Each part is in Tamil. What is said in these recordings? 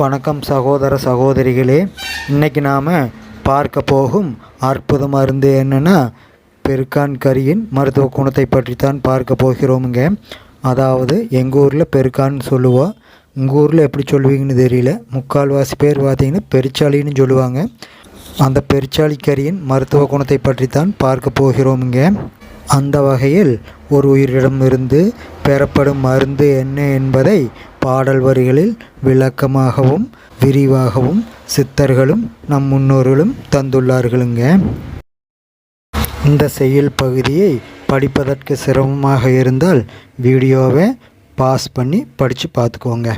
வணக்கம் சகோதர சகோதரிகளே இன்னைக்கு நாம் பார்க்க போகும் அற்புத மருந்து என்னென்னா பெருக்கான் கரியின் மருத்துவ குணத்தை பற்றி தான் பார்க்க போகிறோமுங்க. அதாவது எங்கள் ஊரில் பெருக்கான்னு சொல்லுவோம் உங்கள் ஊரில் எப்படி சொல்லுவீங்கன்னு தெரியல. முக்கால்வாசி பேர் பார்த்தீங்கன்னா பெருச்சாளின்னு சொல்லுவாங்க. அந்த பெருச்சாளி கரியின் மருத்துவ குணத்தை பற்றி தான் பார்க்க போகிறோமுங்க. அந்த வகையில் ஒரு உயிரிடமிருந்து பெறப்படும் மருந்து என்ன என்பதை பாடல் வரிகளில் விளக்கமாகவும் விரிவாகவும் சித்தர்களும் நம் முன்னோர்களும் தந்துள்ளார்களுங்க. இந்த செயல் பகுதியை படிப்பதற்கு சிரமமாக இருந்தால் வீடியோவை பாஸ் பண்ணி படித்து பார்த்துக்கோங்க.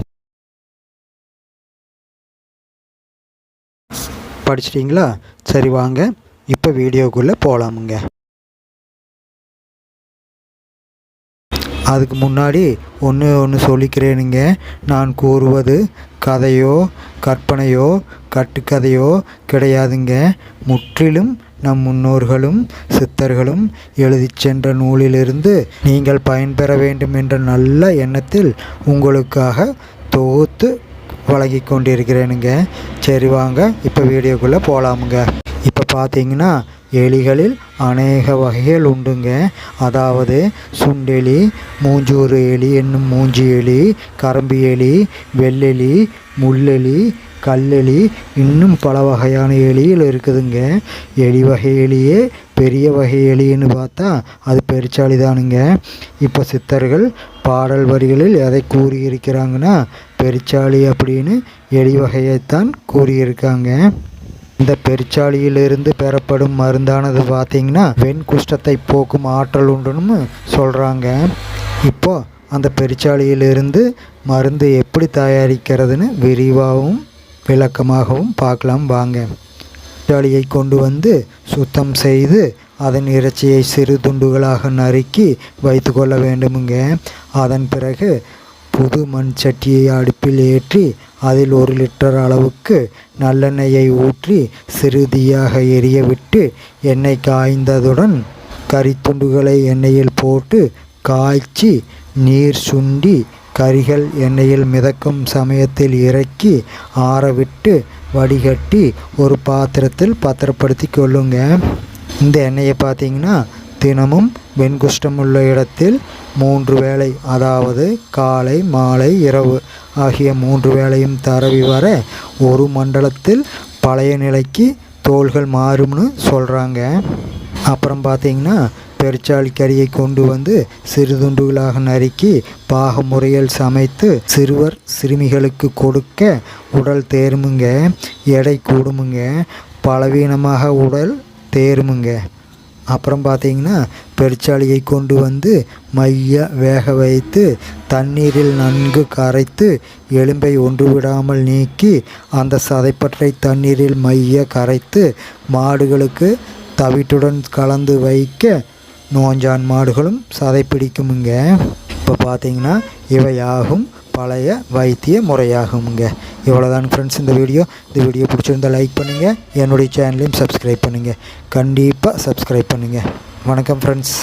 படிச்சிட்டிங்களா? சரி வாங்க இப்போ வீடியோக்குள்ளே போகலாமுங்க. அதுக்கு முன்னாடி ஒன்று ஒன்று சொல்லிக்கிறேனுங்க. நான் கூறுவது கதையோ கற்பனையோ கட்டுக்கதையோ கிடையாதுங்க. முற்றிலும் நம் முன்னோர்களும் சித்தர்களும் எழுதி சென்ற நூலிலிருந்து நீங்கள் பயன்பெற வேண்டும் என்ற நல்ல எண்ணத்தில் உங்களுக்காக தொகுத்து வழங்கி கொண்டிருக்கிறேனுங்க. சரி வாங்க இப்போ வீடியோக்குள்ளே போகலாமுங்க இப்போ பார்த்தீங்கன்னா எலிகளில் அநேக வகைகள் உண்டுங்க. அதாவது சுண்டெலி மூஞ்சூறு எலி என்னும் மூஞ்சி எலி கரம்பி எலி வெள்ளெலி முள்ளெலி கல்லெலி இன்னும் பல வகையான எலிகள் இருக்குதுங்க. எலி வகை எலியே பெரிய வகை எலின்னு பார்த்தா அது பெருச்சாளி தானுங்க. இப்போ சித்தர்கள் பாடல் வரிகளில் எதை கூறியிருக்கிறாங்கன்னா பெருச்சாளி அப்படின்னு எலி வகையைத்தான் கூறியிருக்காங்க. இந்த பெருச்சாளியிலிருந்து பெறப்படும் மருந்தானது பார்த்தீங்கன்னா வெண் குஷ்டத்தை போக்கும் ஆற்றல் உண்டுன்னு சொல்கிறாங்க இப்போ அந்த பெருச்சாளியிலிருந்து மருந்து எப்படி தயாரிக்கிறதுன்னு விரிவாகவும் விளக்கமாகவும் பார்க்கலாம் வாங்க. பெருச்சாளியை கொண்டு வந்து சுத்தம் செய்து அதன் இறைச்சியை சிறு துண்டுகளாக நறுக்கி வைத்து கொள்ள வேண்டுமுங்க. அதன் பிறகு புது மண் சட்டியை அடுப்பில் ஏற்றி அதில் ஒரு லிட்டர் அளவுக்கு நல்லெண்ணெயை ஊற்றி சிறுதியாக எரிய விட்டு எண்ணெய் காய்ந்ததுடன் கறித்துண்டுகளை எண்ணெயில் போட்டு காய்ச்சி நீர் சுண்டி கறிகள் எண்ணெயில் மிதக்கும் சமயத்தில் இறக்கி ஆறவிட்டு வடிகட்டி ஒரு பாத்திரத்தில் பத்திரப்படுத்தி கொள்ளுங்க. இந்த எண்ணெயை பார்த்தீங்கன்னா தினமும் வெண்குஷ்டம் உள்ள இடத்தில் மூன்று வேளை அதாவது காலை மாலை இரவு ஆகிய மூன்று வேளையும் தரவி வர ஒரு மண்டலத்தில் பழைய நிலைக்கு தோள்கள் மாறும்னு சொல்கிறாங்க அப்புறம் பார்த்தீங்கன்னா பெருச்சாளி கறியை கொண்டு வந்து சிறு துண்டுகளாக நறுக்கி பாக முறையில் சமைத்து சிறுவர் சிறுமிகளுக்கு கொடுக்க உடல் தேருமுங்க எடை கூடுமுங்க பலவீனமாக உடல் தேருமுங்க. அப்புறம் பார்த்தீங்கன்னா பெருச்சாளியை கொண்டு வந்து மைய வேக வைத்து தண்ணீரில் நன்கு கரைத்து எலும்பை ஒன்று விடாமல் நீக்கி அந்த சதைப்பற்றை தண்ணீரில் மைய கரைத்து மாடுகளுக்கு தவிட்டுடன் கலந்து வைக்க நோஞ்சான் மாடுகளும் சதை பிடிக்குமுங்க. இப்போ பார்த்தீங்கன்னா இவையாகும் பழைய வைத்திய முறையாகுங்க இவ்வளோதான் ஃப்ரெண்ட்ஸ் இந்த வீடியோ இந்த வீடியோ பிடிச்சிருந்தால் லைக் பண்ணுங்கள் என்னுடைய சேனலையும் சப்ஸ்கிரைப் பண்ணுங்கள் கண்டிப்பாக சப்ஸ்கிரைப் பண்ணுங்கள் வணக்கம் ஃப்ரெண்ட்ஸ்